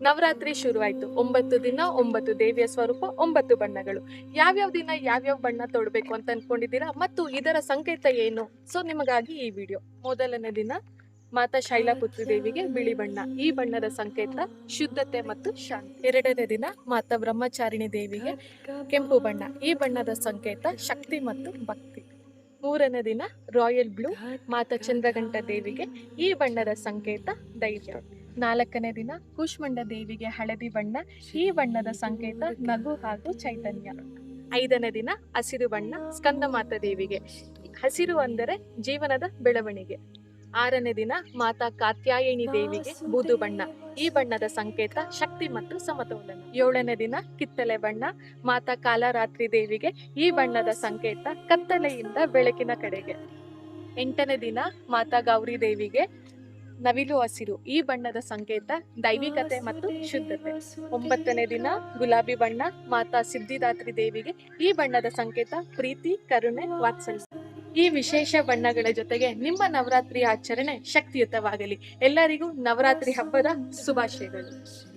ನವರಾತ್ರಿ ಶುರುವಾಯಿತು. ಒಂಬತ್ತು ದಿನ, ಒಂಬತ್ತು ದೇವಿಯ ಸ್ವರೂಪ, ಒಂಬತ್ತು ಬಣ್ಣಗಳು. ಯಾವ್ಯಾವ ದಿನ ಯಾವ್ಯಾವ ಬಣ್ಣ ತೊಡಬೇಕು ಅಂತ ಅನ್ಕೊಂಡಿದ್ದೀರಾ? ಮತ್ತು ಇದರ ಸಂಕೇತ ಏನು? ಸೊ ನಿಮಗಾಗಿ ಈ ವಿಡಿಯೋ. ಮೊದಲನೇ ದಿನ ಮಾತಾ ಶೈಲಾಪುತ್ರಿ ದೇವಿಗೆ ಬಿಳಿ ಬಣ್ಣ. ಈ ಬಣ್ಣದ ಸಂಕೇತ ಶುದ್ಧತೆ ಮತ್ತು ಶಾಂತಿ. ಎರಡನೇ ದಿನ ಮಾತಾ ಬ್ರಹ್ಮಚಾರಿಣಿ ದೇವಿಗೆ ಕೆಂಪು ಬಣ್ಣ. ಈ ಬಣ್ಣದ ಸಂಕೇತ ಶಕ್ತಿ ಮತ್ತು ಭಕ್ತಿ. ಮೂರನೇ ದಿನ ರಾಯಲ್ ಬ್ಲೂ ಮಾತಾ ಚಂದ್ರಗಂಟ ದೇವಿಗೆ ಈ ಬಣ್ಣದ ಸಂಕೇತ ಧೈರ್ಯ ನಾಲ್ಕನೇ ದಿನ ಕೂಷ್ಮಂಡ ದೇವಿಗೆ ಹಳದಿ ಬಣ್ಣ, ಈ ಬಣ್ಣದ ಸಂಕೇತ ನಗು ಹಾಗೂ ಚೈತನ್ಯ. ಐದನೇ ದಿನ ಹಸಿರು ಬಣ್ಣ, ಸ್ಕಂದಮಾತ ದೇವಿಗೆ. ಹಸಿರು ಅಂದರೆ ಜೀವನದ ಬೆಳವಣಿಗೆ. ಆರನೇ ದಿನ ಮಾತಾ ಕಾತ್ಯಾಯಿನಿ ದೇವಿಗೆ ಬೂದು ಬಣ್ಣ, ಈ ಬಣ್ಣದ ಸಂಕೇತ ಶಕ್ತಿ ಮತ್ತು ಸಮತೋಲನ. ಏಳನೇ ದಿನ ಕಿತ್ತಲೆ ಬಣ್ಣ, ಮಾತಾ ಕಾಲರಾತ್ರಿ ದೇವಿಗೆ ಈ ಬಣ್ಣದ ಸಂಕೇತ ಕತ್ತಲೆಯಿಂದ ಬೆಳಕಿನ ಕಡೆಗೆ. ಎಂಟನೇ ದಿನ ಮಾತಾ ಗೌರಿ ದೇವಿಗೆ ನವಿಲು ಹಸಿರು, ಈ ಬಣ್ಣದ ಸಂಕೇತ ದೈವಿಕತೆ ಮತ್ತು ಶುದ್ಧತೆ. ಒಂಬತ್ತನೇ ದಿನ ಗುಲಾಬಿ ಬಣ್ಣ, ಮಾತಾ ಸಿದ್ಧಿದಾತ್ರಿ ದೇವಿಗೆ ಈ ಬಣ್ಣದ ಸಂಕೇತ ಪ್ರೀತಿ, ಕರುಣೆ, ವಾತ್ಸಲ್ಯ. ಈ ವಿಶೇಷ ಬಣ್ಣಗಳ ಜೊತೆಗೆ ನಿಮ್ಮ ನವರಾತ್ರಿ ಆಚರಣೆ ಶಕ್ತಿಯುತವಾಗಲಿ. ಎಲ್ಲರಿಗೂ ನವರಾತ್ರಿ ಹಬ್ಬದ ಶುಭಾಶಯಗಳು.